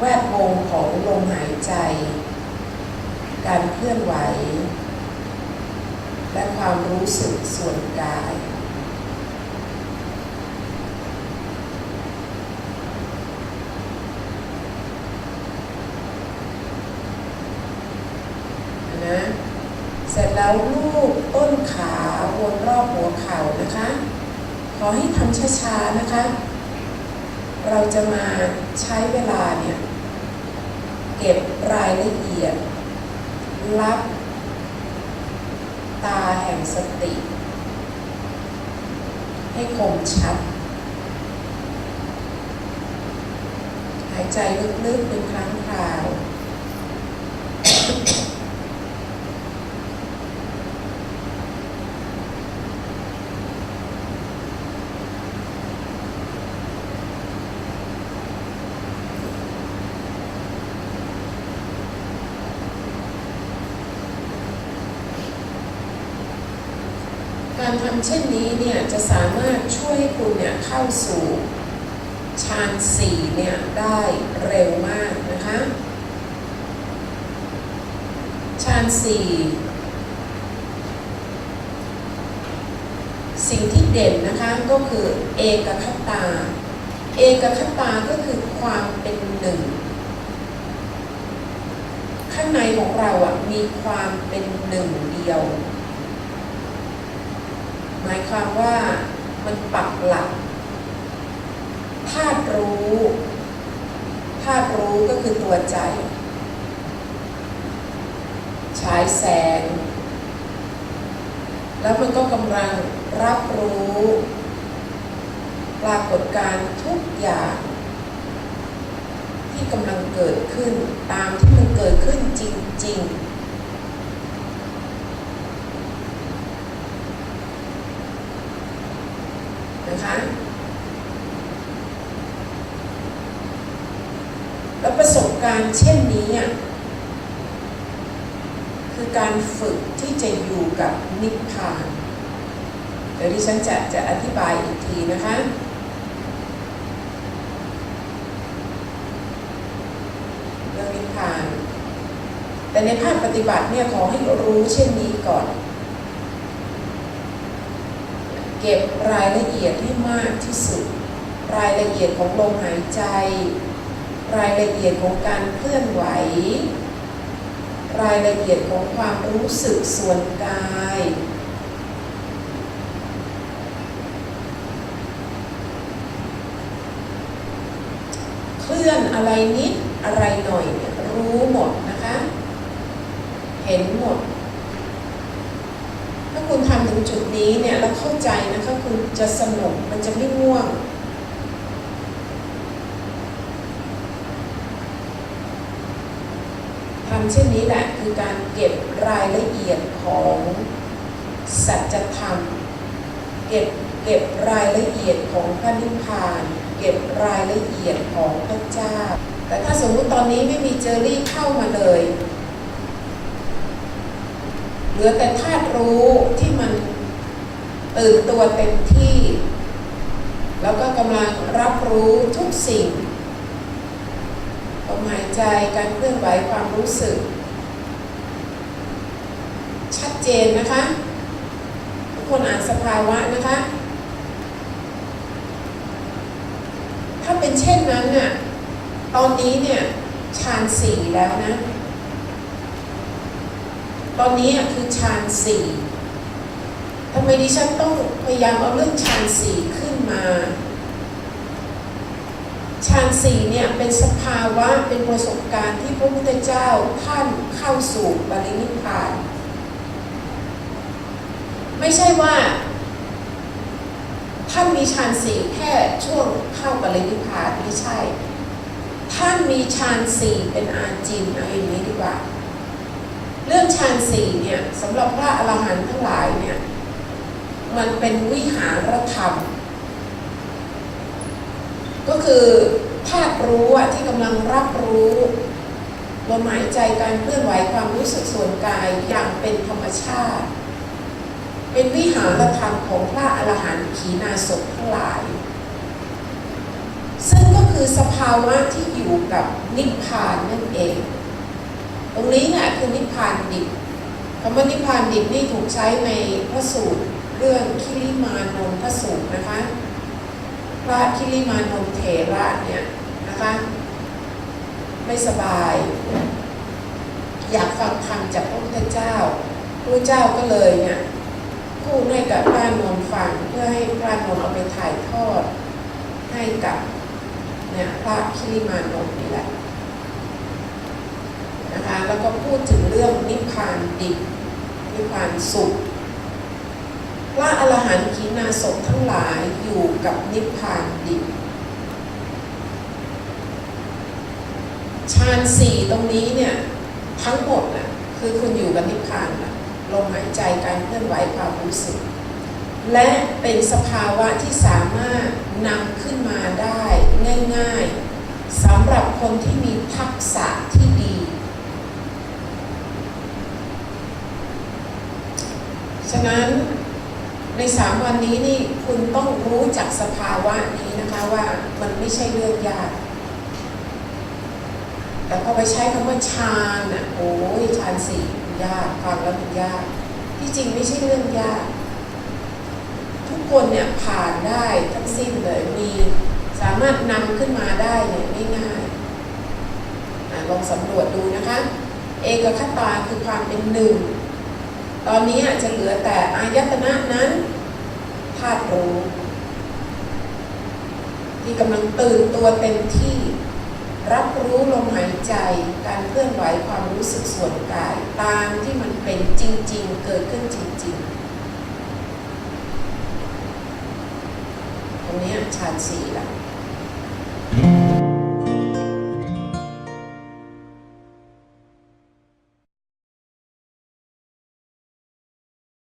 แวดวงของลมหายใจ การเคลื่อนไหว และความรู้สึกส่วนกาย นะ เสร็จแล้วลูบต้นขาวนรอบหัวเข่านะคะ ขอให้ทำช้าๆนะคะ เราจะมาใช้เวลาเนี่ยเก็บรายละเอียด รับตาแห่งสติ ให้คมชัด หายใจลึกๆเป็นครั้งคราว การทำเช่นนี้เนี่ยจะสามารถช่วยให้คุณเนี่ยเข้าสู่ฌานสี่เนี่ยได้เร็วมากนะคะฌานสี่สิ่งที่เด่นนะคะก็คือเอกคตา เอกคตาก็คือความเป็นหนึ่ง ข้างในของเราอะมีความเป็นหนึ่งเดียว หมายความว่ามันปักหลักธาตุรู้ธาตุรู้ก็คือตัวใจ ฉายแสง แล้วมันก็กำลังรับรู้ปรากฏการณ์ทุกอย่าง ที่กำลังเกิดขึ้นตามที่มันเกิดขึ้นจริง ๆ นะ คะ แล้วประสบการณ์เช่นนี้อะคือการฝึกที่จะอยู่กับนิพพาน เดี๋ยวดิฉันจะจะอธิบายอีกทีนะคะ เรื่องนิพพาน แต่ในภาคปฏิบัติเนี่ยขอให้รู้เช่นนี้ก่อน เก็บรายละเอียดให้มากที่สุด รายละเอียดของลมหายใจ รายละเอียดของการเคลื่อนไหว รายละเอียดของความรู้สึกส่วนกาย เคลื่อนอะไรนิดอะไรหน่อยเนี่ยรู้หมดนะคะ เห็นหมด จุดนี้เนี่ยแล้วเข้าใจนะคะคุณจะสนุกมันจะไม่ง่วง ทำเช่นนี้แหละคือการเก็บรายละเอียดของสัจธรรม เก็บเก็บรายละเอียดของพระนิพพาน เก็บรายละเอียดของพระเจ้า แต่ถ้าสมมุติตอนนี้ไม่มีเจอรี่เข้ามาเลยเหลือแต่ธาตุรู้ที่มัน ตื่นตัวเต็มที่ แล้วก็กำลังรับรู้ทุกสิ่งลมหายใจการเคลื่อนไหวความรู้สึก ชัดเจนนะคะ ทุกคนอ่านสภาวะนะคะ ถ้าเป็นเช่นนั้นน่ะตอนนี้เนี่ยฌานสี่แล้วนะ ตอนนี้คือฌานสี่ ไมดิฉันต้องพยายามเอาเรื่องฌานสี่ขึ้นมาฌานสี่เนี่ยเป็นสภาวะเป็นประสบการณ์ที่พระพุทธเจ้าท่านเข้าสู่ปรินิพพาน ไม่ใช่ว่า ท่านมีฌานสี่แค่ช่วงเข้าปรินิพพานไม่ใช่ ท่านมีฌานสี่เป็นอาจินเอาอย่างนี้ดีกว่า เรื่องฌานสี่เนี่ยสำหรับพระอรหันต์ทั้งหลายเนี่ย มันเป็นวิหารธรรม ก็คือธาตุรู้อะที่กำลังรับรู้ลมหายใจการเคลื่อนไหวความรู้สึกส่วนกายอย่างเป็นธรรมชาติ เป็นวิหารธรรมของพระอรหันต์ขีณาสพทั้งหลาย ซึ่งก็คือคือสภาวะที่อยู่กับนิพพานนั่นเอง ตรงนี้เนี่ยคือนิพพานดิบคำว่านิพพานดิบนี่ถูกใช้ในพระสูตร เรื่องคิริมานนทสูตรนะคะ พระคิริมานนเถระเนี่ยนะคะ ไม่สบาย อยากฟังธรรมจากพระพุทธเจ้าพระเจ้าก็เลยเนี่ยพูดให้กับพระนนฟังเพื่อให้พระนนเอาไปถ่ายทอดให้กับเนี่ยพระคิริมานนนี่แหละนะคะแล้วก็พูดถึงเรื่องนิพพานดิบนิพพานสุข หันต์ขีณาสพทั้งหลายอยู่กับนิพพานดิบฌานสี่ตรงนี้เนี่ยทั้งหมดน่ะคือคุณอยู่กับนิพพานน่ะลมหายใจการเคลื่อนไหวความรู้สึก และเป็นสภาวะที่สามารถนำขึ้นมาได้ง่ายๆสำหรับคนที่มีทักษะที่ดี ฉะนั้น ในสามวันนี้นี่คุณต้องรู้จักสภาวะนี้นะคะว่ามันไม่ใช่เรื่องยาก แต่พอไปใช้คำว่าฌานอะโอ้ยฌานสี่ยากฟังแล้วมันยาก ที่จริงไม่ใช่เรื่องยาก ทุกคนเนี่ยผ่านได้ทั้งสิ้นเลยมีสามารถนำขึ้นมาได้เนี่ยง่ายๆลองสำรวจดูนะคะ เอกคตาคือความเป็นหนึ่ง ตอนนี้อาจจะเหลือแต่อายตนะนั้นธาตุรู้ ที่กำลังตื่นตัวเต็มที่ รับรู้ลมหายใจ การเคลื่อนไหวความรู้สึกส่วนกาย ตามที่มันเป็นจริง ๆ เกิดขึ้นจริง ๆ ตรงนี้ฌานสี่ละ